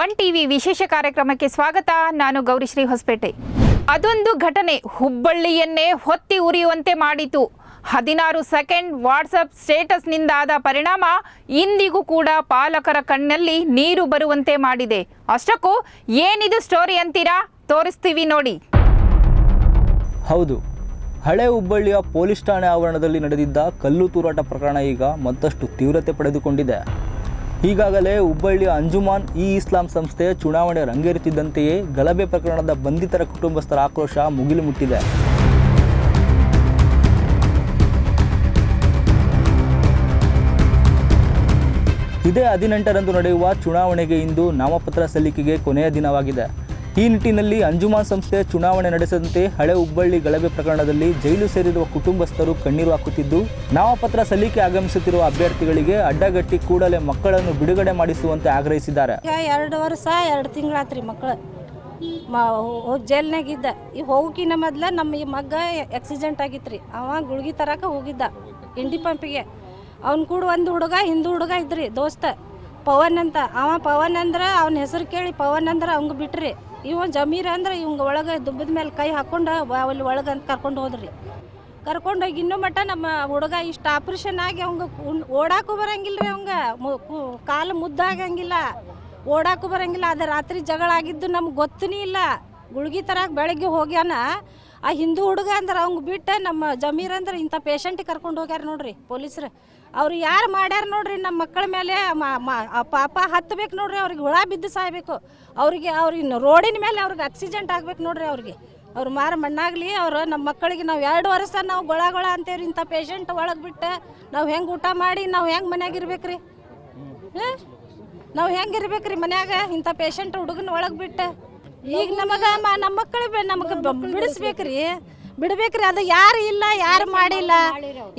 One TV ವಿಶೇಷ ಕಾರ್ಯಕ್ರಮಕ್ಕೆ ಸ್ವಾಗತ. ನಾನು ಗೌರಿಶ್ರೀ ಹೊಸಪೇಟೆ ಅದೊಂದು ಘಟನೆ ಹುಬ್ಬಳ್ಳಿಯನ್ನೇ ಹೊತ್ತಿ ಉರಿಯುವಂತೆ ಮಾಡಿತು. ಹದಿನಾರು ಸೆಕೆಂಡ್ ವಾಟ್ಸಪ್ ಸ್ಟೇಟಸ್ನಿಂದಾದ ಪರಿಣಾಮ ಇಂದಿಗೂ ಕೂಡ ಪಾಲಕರ ಕಣ್ಣಲ್ಲಿ ನೀರು ಬರುವಂತೆ ಮಾಡಿದೆ. ಅಷ್ಟಕ್ಕೂ ಏನಿದು ಸ್ಟೋರಿ ಅಂತೀರಾ? ತೋರಿಸ್ತೀವಿ ನೋಡಿ. ಹೌದು. ಹಳೆ ಹುಬ್ಬಳ್ಳಿಯ ಪೊಲೀಸ್ ಠಾಣೆ ಆವರಣದಲ್ಲಿ ನಡೆದಿದ್ದ ಕಲ್ಲು ತೂರಾಟ ಪ್ರಕರಣ ಈಗ ಮತ್ತಷ್ಟು ತೀವ್ರತೆ ಪಡೆದುಕೊಂಡಿದೆ. ಈಗಾಗಲೇ ಹುಬ್ಬಳ್ಳಿಯ ಅಂಜುಮಾನ್ ಇ ಇಸ್ಲಾಂ ಸಂಸ್ಥೆ ಚುನಾವಣೆ ರಂಗೇರುತ್ತಿದ್ದಂತೆಯೇ ಗಲಭೆ ಪ್ರಕರಣದ ಬಂಧಿತರ ಕುಟುಂಬಸ್ಥರ ಆಕ್ರೋಶ ಮುಗಿಲು ಮುಟ್ಟಿದೆ. ಇದೇ ಹದಿನೆಂಟರಂದು ನಡೆಯುವ ಚುನಾವಣೆಗೆ ಇಂದು ನಾಮಪತ್ರ ಸಲ್ಲಿಕೆಗೆ ಕೊನೆಯ ದಿನವಾಗಿದೆ. ಈ ನಿಟ್ಟಿನಲ್ಲಿ ಅಂಜುಮಾನ್ ಸಂಸ್ಥೆ ಚುನಾವಣೆ ನಡೆಸದಂತೆ ಹಳೆ ಹುಬ್ಬಳ್ಳಿ ಗಲಭೆ ಪ್ರಕರಣದಲ್ಲಿ ಜೈಲು ಸೇರಿರುವ ಕುಟುಂಬಸ್ಥರು ಕಣ್ಣೀರು ಹಾಕುತ್ತಿದ್ದು, ನಾಮಪತ್ರ ಸಲ್ಲಿಕೆ ಆಗಮಿಸುತ್ತಿರುವ ಅಭ್ಯರ್ಥಿಗಳಿಗೆ ಅಡ್ಡಗಟ್ಟಿ ಕೂಡಲೇ ಮಕ್ಕಳನ್ನು ಬಿಡುಗಡೆ ಮಾಡಿಸುವಂತೆ ಆಗ್ರಹಿಸಿದ್ದಾರೆ. ಎರಡು ವರ್ಷ, ಎರಡು ತಿಂಗಳಾತ್ರಿ ಮಕ್ಕಳು. ಜೈಲ್ನಾಗ ಇದ್ದ. ಈ ಹೋಗಿನ ಮೊದ್ಲ ನಮ್ಮ ಈ ಮಗ್ಗ ಆಕ್ಸಿಡೆಂಟ್ ಆಗಿತ್ರಿ. ಅವ ಗುಳ್ಗಿ ತರಕ ಹೋಗಿದ್ದ ಇಂಡಿ ಪಂಪಿಗೆ. ಅವ್ನು ಕೂಡ ಒಂದು ಹುಡುಗ, ಹಿಂದೂ ಹುಡುಗ ಇದ್ರಿ, ದೋಸ್ತ. ಪವನ್ ಅಂತ. ಅವ ಪವನ್ ಅಂದ್ರೆ ಅವನ ಹೆಸರು ಕೇಳಿ ಪವನ್ ಅಂದ್ರೆ ಅವಂಗ ಬಿಟ್ರಿ. ಇವ ಜಮೀರ್ ಅಂದ್ರೆ ಇವಂಗ ಒಳಗೆ ದುಬ್ಬದ ಮೇಲೆ ಕೈ ಹಾಕೊಂಡು ಅಲ್ಲಿ ಒಳಗೆ ಅಂತ ಕರ್ಕೊಂಡು ಹೋದ್ರಿ. ಕರ್ಕೊಂಡೋಗಿ ಇನ್ನೂ ಮಟ್ಟ ನಮ್ಮ ಹುಡುಗ ಇಷ್ಟು ಆಪ್ರೇಷನ್ ಆಗಿ ಅವಂಗ ಓಡಾಕು ಬರಂಗಿಲ್ಲ ಅವಂಗ. ಕು- ಕಾಲು ಮುದ್ದಾಗಂಗಿಲ್ಲ. ಓಡಾಕು ಬರಂಗಿಲ್ಲ. ಅದು ರಾತ್ರಿ ಜಗಳ ಆಗಿದ್ದು ನಮ್ಗೆ ಗೊತ್ತನೇ ಇಲ್ಲ. ಗುಳ್ಗಿ ಥರ ಬೆಳಗ್ಗೆ ಹೋಗ್ಯಾನ. ಆ ಹಿಂದೂ ಹುಡುಗ ಅಂದ್ರೆ ಅವಂಗ ಬಿಟ್ಟು ನಮ್ಮ ಜಮೀರ್ ಅಂದ್ರೆ ಇಂಥ ಪೇಷಂಟಿಗೆ ಕರ್ಕೊಂಡು ಹೋಗ್ಯಾರ ನೋಡ್ರಿ ಪೊಲೀಸರು. ಅವ್ರು ಯಾರು ಮಾಡ್ಯಾರ ನೋಡ್ರಿ ನಮ್ಮ ಮಕ್ಕಳ ಮೇಲೆ ಪಾಪ ಹತ್ತಬೇಕು ನೋಡ್ರಿ ಅವ್ರಿಗೆ ಹುಳ ಬಿದ್ದು ಸಾಯ್ಬೇಕು. ಅವ್ರಿಗೆ ಅವ್ರಿಗೆ ರೋಡಿನ ಮೇಲೆ ಅವ್ರಿಗೆ ಆಕ್ಸಿಡೆಂಟ್ ಆಗ್ಬೇಕು ನೋಡ್ರಿ ಅವ್ರಿಗೆ. ಅವ್ರು ಮಾರ ಮಣ್ಣಾಗ್ಲಿ ಅವ್ರು ನಮ್ಮ ಮಕ್ಕಳಿಗೆ ನಾವು ಎರಡು ವರ್ಷ ನಾವು ಗೊಳ ಗೊಳ ಅಂತೇವ್ರಿ ಇಂಥ ಪೇಷಂಟ್ ಒಳಗೆ ಬಿಟ್ಟು. ನಾವು ಹೆಂಗೆ ಊಟ ಮಾಡಿ ನಾವು ಹೆಂಗೆ ಮನ್ಯಾಗ ಇರ್ಬೇಕ್ರಿ? ನಾವು ಹೆಂಗೆ ಇರ್ಬೇಕ್ರಿ ಮನ್ಯಾಗ ಇಂಥ ಪೇಷಂಟ್ ಹುಡುಗನ ಒಳಗೆ ಬಿಟ್ಟು. ಈಗ ನಮಗ ನಮ್ಮ ಮಕ್ಕಳು ನಮಗೆ ಬಿಡಿಸ್ಬೇಕ್ರಿ. ಬಿಡ್ಬೇಕ್ರಿ. ಅದು ಯಾರು ಇಲ್ಲ, ಯಾರು ಮಾಡಿಲ್ಲ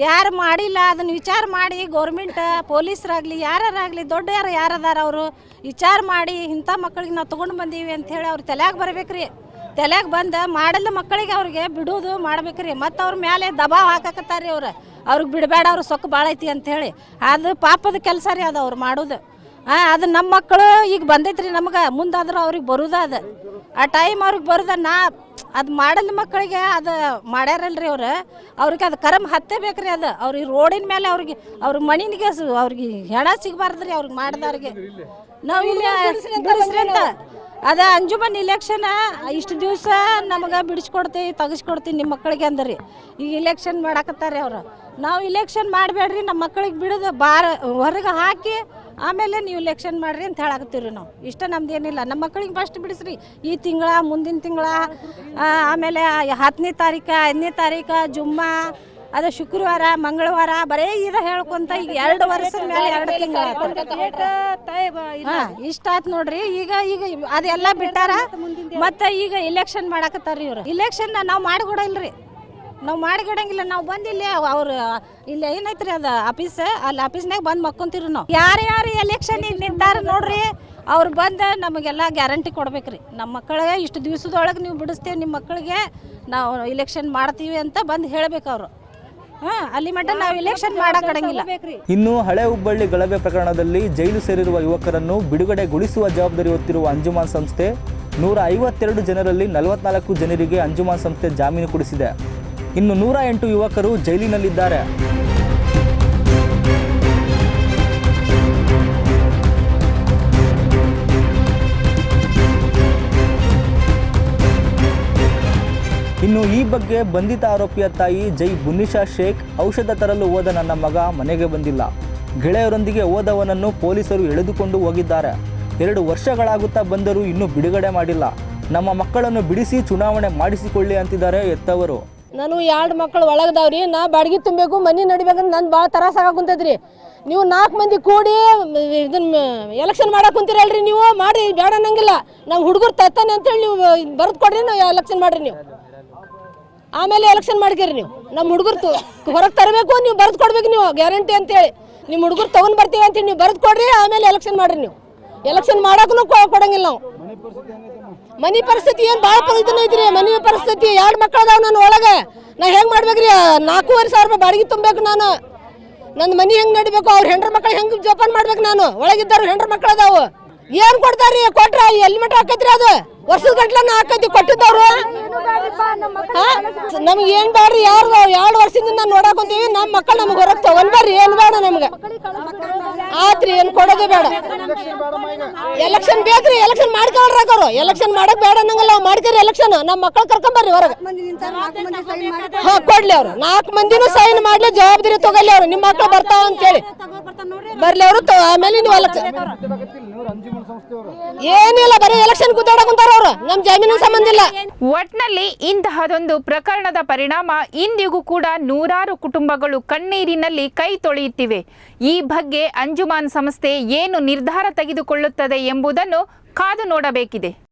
ಯಾರು ಮಾಡಿಲ್ಲ ಅದನ್ನ ವಿಚಾರ ಮಾಡಿ ಗೌರ್ಮೆಂಟ್ ಪೊಲೀಸರಾಗ್ಲಿ ಯಾರಾಗಲಿ ದೊಡ್ಡ ಯಾರು ಯಾರದಾರ ಅವರು, ವಿಚಾರ ಮಾಡಿ ಇಂಥ ಮಕ್ಕಳಿಗೆ ನಾವು ತೊಗೊಂಡು ಬಂದೀವಿ ಅಂತ ಹೇಳಿ ಅವ್ರ ತಲೆಯಾಗ ಬರ್ಬೇಕ್ರಿ. ತಲೆಯಾಗ ಬಂದು ಮಾಡಲ್ಲ ಮಕ್ಕಳಿಗೆ ಅವ್ರಿಗೆ ಬಿಡೋದು ಮಾಡ್ಬೇಕ್ರಿ. ಮತ್ತು ಅವ್ರ ಮೇಲೆ ದಬಾವ್ ಹಾಕಕತ್ತಾರ್ರಿ ಅವ್ರು. ಅವ್ರಿಗೆ ಬಿಡಬೇಡ, ಅವ್ರ ಸೊಕ್ಕು ಭಾಳ ಐತಿ ಅಂತೇಳಿ ಅದು ಪಾಪದ ಕೆಲಸ ರೀ ಅದು ಅವ್ರು ಮಾಡೋದು. ಹಾಂ ಅದು ನಮ್ಮ ಮಕ್ಕಳು ಈಗ ಬಂದೈತ್ರಿ ನಮ್ಗೆ. ಮುಂದಾದ್ರೂ ಅವ್ರಿಗೆ ಬರುದ ಅದು. ಆ ಟೈಮ್ ಅವ್ರಿಗೆ ಬರುದ ನಾ ಅದು ಮಾಡಲ್ ಮಕ್ಕಳಿಗೆ ಅದು ಮಾಡ್ಯಾರಲ್ರಿ ಅವ್ರು. ಅವ್ರಿಗೆ ಅದು ಕರಮ್ ಹತ್ತೇ ಬೇಕ್ರಿ ಅದು ಅವ್ರಿಗೆ ರೋಡಿನ ಮೇಲೆ ಅವ್ರಿಗೆ, ಅವ್ರ ಮಣಿನಿಗೆ ಅವ್ರಿಗೆ ಹೆಣ ಸಿಗಬಾರ್ದ್ರಿ ಅವ್ರಿಗೆ ಮಾಡ್ದವ್ರಿಗೆ ನಾವು ಇಲ್ಲಿ ಅದು ಅದ ಅಂಜುಮನ್ ಇಲೆಕ್ಷನ್ ಇಷ್ಟು ದಿವಸ ನಮಗೆ ಬಿಡಿಸ್ಕೊಡ್ತೀವಿ ತೆಗಿಸ್ಕೊಡ್ತೀವಿ ನಿಮ್ಮ ಮಕ್ಕಳಿಗೆ ಅಂದ್ರಿ. ಈಗ ಇಲೆಕ್ಷನ್ ಮಾಡಾಕತ್ತಾರೆ ಅವರು. ನಾವು ಇಲೆಕ್ಷನ್ ಮಾಡಬೇಡ್ರಿ ನಮ್ಮ ಮಕ್ಕಳಿಗೆ ಬಿಡೋದು ಬಾರ ಹೊರಗೆ ಹಾಕಿ ಆಮೇಲೆ ನೀವು ಇಲೆಕ್ಷನ್ ಮಾಡ್ರಿ ಅಂತ ಹೇಳಾಕತ್ತೀವಿ ನಾವು. ಇಷ್ಟ ನಮ್ದೇನಿಲ್ಲ ನಮ್ಮ ಮಕ್ಕಳಿಗೆ ಫಸ್ಟ್ ಬಿಡಿಸ್ರಿ. ಈ ತಿಂಗಳ ಮುಂದಿನ ತಿಂಗಳ ಆಮೇಲೆ ಹತ್ತನೇ ತಾರೀಕು ಐದನೇ ತಾರೀಕು ಜುಮ್ಮಾ ಅದು ಶುಕ್ರವಾರ ಮಂಗಳವಾರ ಬರೇ ಇದ ಹೇಳ್ಕೊಂತ ಈಗ ಎರಡು ವರ್ಷದ ಮೇಲೆ ಎರಡು ತಿಂಗಳ ಇಷ್ಟ ಆತ್ ನೋಡ್ರಿ. ಈಗ ಈಗ ಅದೆಲ್ಲ ಬಿಟ್ಟಾರ ಮತ್ತೆ ಈಗ ಇಲೆಕ್ಷನ್ ಮಾಡಾಕತ್ತಾರ ಇವ್ರು. ಇಲೆಕ್ಷನ್ ನಾವು ಮಾಡಿಕೊಡಲ್ರಿ ನಾವು ಮಾಡಿಕೊಡಂಗಿಲ್ಲ ನಾವು ಬಂದು ಇಲ್ಲಿ ಅವ್ರು ಇಲ್ಲಿ ಏನೈತ್ರಿ ಅದ ಆಫೀಸ್ ಅಲ್ಲಿ ಆಫೀಸ್ನಾಗ ಬಂದು ಮಕ್ಕೊಂತೀರಿ ನಾವು. ಯಾರ್ಯಾರು ಎಲೆಕ್ಷನ್ ನಿಂತಾರ ನೋಡ್ರಿ ಅವ್ರು ಬಂದು ನಮಗೆಲ್ಲ ಗ್ಯಾರಂಟಿ ಕೊಡ್ಬೇಕ್ರಿ. ನಮ್ಮ ಮಕ್ಕಳಿಗೆ ಇಷ್ಟು ದಿವಸದೊಳಗೆ ನೀವು ಬಿಡಿಸ್ತೇವೆ ನಿಮ್ಮ ಮಕ್ಕಳಿಗೆ ನಾವು ಇಲೆಕ್ಷನ್ ಮಾಡ್ತೀವಿ ಅಂತ ಬಂದು ಹೇಳ್ಬೇಕು ಅವರು. ಹಾಂ ಅಲ್ಲಿ ಮಟ್ಟ ನಾವು ಇಲೆಕ್ಷನ್ ಮಾಡಕ್ಕಾಗಂಗಿಲ್ಲ ಇನ್ನು ಹಳೆ ಹುಬ್ಬಳ್ಳಿ ಗಲಭೆ ಪ್ರಕರಣದಲ್ಲಿ ಜೈಲು ಸೇರಿರುವ ಯುವಕರನ್ನು ಬಿಡುಗಡೆಗೊಳಿಸುವ ಜವಾಬ್ದಾರಿ ಹೊತ್ತಿರುವ ಅಂಜುಮಾನ್ ಸಂಸ್ಥೆ ನೂರ ಐವತ್ತೆರಡು ಜನರಲ್ಲಿ ನಲವತ್ನಾಲ್ಕು ಜನರಿಗೆ ಅಂಜುಮಾನ್ ಸಂಸ್ಥೆ ಜಾಮೀನು ಕೊಡಿಸಿದೆ. ಇನ್ನು ನೂರ ಎಂಟು ಯುವಕರು ಜೈಲಿನಲ್ಲಿದ್ದಾರೆ. ಇನ್ನು ಈ ಬಗ್ಗೆ ಬಂಧಿತ ಆರೋಪಿಯ ತಾಯಿ ಜೈ ಬುನ್ನಿಶಾ ಶೇಖ್ ಔಷಧ ತರಲು ಹೋದ ನನ್ನ ಮಗ ಮನೆಗೆ ಬಂದಿಲ್ಲ. ಗೆಳೆಯರೊಂದಿಗೆ ಹೋದವನನ್ನು ಪೊಲೀಸರು ಎಳೆದುಕೊಂಡು ಹೋಗಿದ್ದಾರೆ. ಎರಡು ವರ್ಷಗಳಾಗುತ್ತಾ ಬಂದರೂ ಇನ್ನೂ ಬಿಡುಗಡೆ ಮಾಡಿಲ್ಲ. ನಮ್ಮ ಮಕ್ಕಳನ್ನು ಬಿಡಿಸಿ ಚುನಾವಣೆ ಮಾಡಿಸಿಕೊಳ್ಳಿ ಅಂತಿದ್ದಾರೆ ಎತ್ತವರು ನಾನು ಎರಡು ಮಕ್ಕಳು ಒಳಗದಾವ್ರಿ, ನಾ ಬಾಡಿಗೆ ತುಂಬಬೇಕು ಮನೆ ನಡಿಬೇಕಂತ ನಾನು ಭಾಳ ತ್ರಾಸ ಕುಂತದ್ರಿ ನೀವು ನಾಲ್ಕು ಮಂದಿ ಕೂಡಿ ಇದನ್ನ ಎಲೆಕ್ಷನ್ ಮಾಡಕ್ ಕುಂತೀರಲ್ರಿ ನೀವು? ಮಾಡಿ ಬೇಡ ಅನ್ನಂಗಿಲ್ಲ. ನಂಗೆ ಹುಡುಗರು ತತ್ತಾನೆ ಅಂತೇಳಿ ನೀವು, ಬರೆದು ಕೊಡ್ರಿ ನಾವು ಎಲೆಕ್ಷನ್ ಮಾಡ್ರಿ ನೀವು. ಆಮೇಲೆ ಎಲೆಕ್ಷನ್ ಮಾಡ್ಕೇರಿ ನೀವು. ನಮ್ಮ ಹುಡುಗರು ಹೊರಗೆ ತರಬೇಕು, ನೀವು ಬರೆದು ಕೊಡ್ಬೇಕು ನೀವು, ಗ್ಯಾರಂಟಿ ಅಂತೇಳಿ. ನಿಮ್ಮ ಹುಡುಗರು ತಗೊಂಡು ಬರ್ತೀವಿ ಅಂತೇಳಿ ನೀವು ಬರೆದು ಕೊಡ್ರಿ, ಆಮೇಲೆ ಎಲೆಕ್ಷನ್ ಮಾಡ್ರಿ ನೀವು. ಎಲೆಕ್ಷನ್ ಮಾಡಕ್ಕೂ ಕೊಡಂಗಿಲ್ಲ ನಾವು. ಮನಿ ಪರಿಸ್ಥಿತಿ ಏನು ಭಾಳ ಇದನ್ನ ಐತ್ರಿ ಮನಿ ಪರಿಸ್ಥಿತಿ ಎರಡು ಮಕ್ಳು ಅದಾವ ನಾನು ಒಳಗೆ. ನಾ ಹೆಂಗ್ ಮಾಡ್ಬೇಕ್ರಿ? ನಾಲ್ಕೂವರೆ ಸಾವಿರ ರೂಪಾಯಿ ಬಾಡಿಗೆ ತುಂಬಬೇಕು ನಾನು. ನನ್ನ ಮನಿ ಹೆಂಗ್ ನಡಿಬೇಕು? ಅವ್ರ ಹೆಂಡ್ರ ಮಕ್ಳು ಹೆಂಗ್ ಜೋಪಾನ ಮಾಡ್ಬೇಕು ನಾನು? ಒಳಗಿದ್ದಾರ ಹೆಂಡ್ರ ಮಕ್ಳು ಅದಾವು ಏನು ಕೊಡ್ತಾರ್ರಿ? ಕೊಟ್ರ ಎಲ್ಲಿ ಮಟ್ಟ ಹಾಕೈತ್ರಿ ಅದು. ವರ್ಷದ ಗಂಟ್ಲನ್ನ ಹಾಕೈತಿ ಕೊಟ್ಟಿದ್ದವ್ರು. ನಮ್ಗೆ ಏನು ಬೇಡ್ರಿ? ಯಾರು ಎರಡು ವರ್ಷದಿಂದ ನೋಡಾಕೊಂತೀವಿ ನಮ್ಮ ಮಕ್ಕಳು ನಮ್ಗೆ ಹೊರಗೆ ತಗೊಂಡ್ ಬರ್ರಿ. ಏನ್ ಬೇಡ ನಮ್ಗೆ ಆತ್ರಿ, ಏನ್ ಕೊಡೋದು ಬೇಡ. ಎಲೆಕ್ಷನ್ ಬೇಕ್ರಿ ಎಲೆಕ್ಷನ್ ಮಾಡ್ಕೊಳ್ರಿ ಅವರು ಎಲೆಕ್ಷನ್ ಮಾಡಕ್ ಬೇಡ ಅನ್ನಂಗಿಲ್ಲ ನಾವು ಮಾಡ್ಕರಿ ಎಲೆಕ್ಷನ್ ನಮ್ಮ ಮಕ್ಕಳು ಕರ್ಕೊಂಡ್ ಬರ್ರಿ ಹೊರಗೆ. ಹಾ, ಕೊಡ್ಲಿ ಅವ್ರು. ನಾಲ್ಕು ಮಂದಿನೂ ಸೈನ್ ಮಾಡ್ಲಿ, ಜವಾಬ್ದಾರಿ ತಗೊಳ್ಳಿ ಅವ್ರು. ನಿಮ್ಮ ಮಕ್ಕಳು ಬರ್ತಾವ ಅಂತೇಳಿ. ಬರ್ಲಿ ಅವರು ಆಮೇಲೆ ನೀವು ಎಲೆಕ್ಷನ್ ಏನಿಲ್ಲ ಬರೀ ಎಲೆಕ್ಷನ್ ಗುದ್ದಾಡಕ್ ಕುಂತಾರ ಅವ್ರು. ನಮ್ ಜಮೀನಿನ ಸಂಬಂಧ ಇಲ್ಲ. ಒಟ್ನಲ್ಲಿ ಇಂತಹದೊಂದು ಪ್ರಕರಣದ ಪರಿಣಾಮ ಇಂದಿಗೂ ಕೂಡ ನೂರಾರು ಕುಟುಂಬಗಳು ಕಣ್ಣೀರಿನಲ್ಲಿ ಕೈ ತೊಳೆಯುತ್ತಿವೆ. ಈ ಬಗ್ಗೆ ಅಂಜುಮಾನ್ ಸಂಸ್ಥೆ ಏನು ನಿರ್ಧಾರ ತೆಗೆದುಕೊಳ್ಳುತ್ತದೆ ಎಂಬುದನ್ನು ಕಾದು ನೋಡಬೇಕಿದೆ.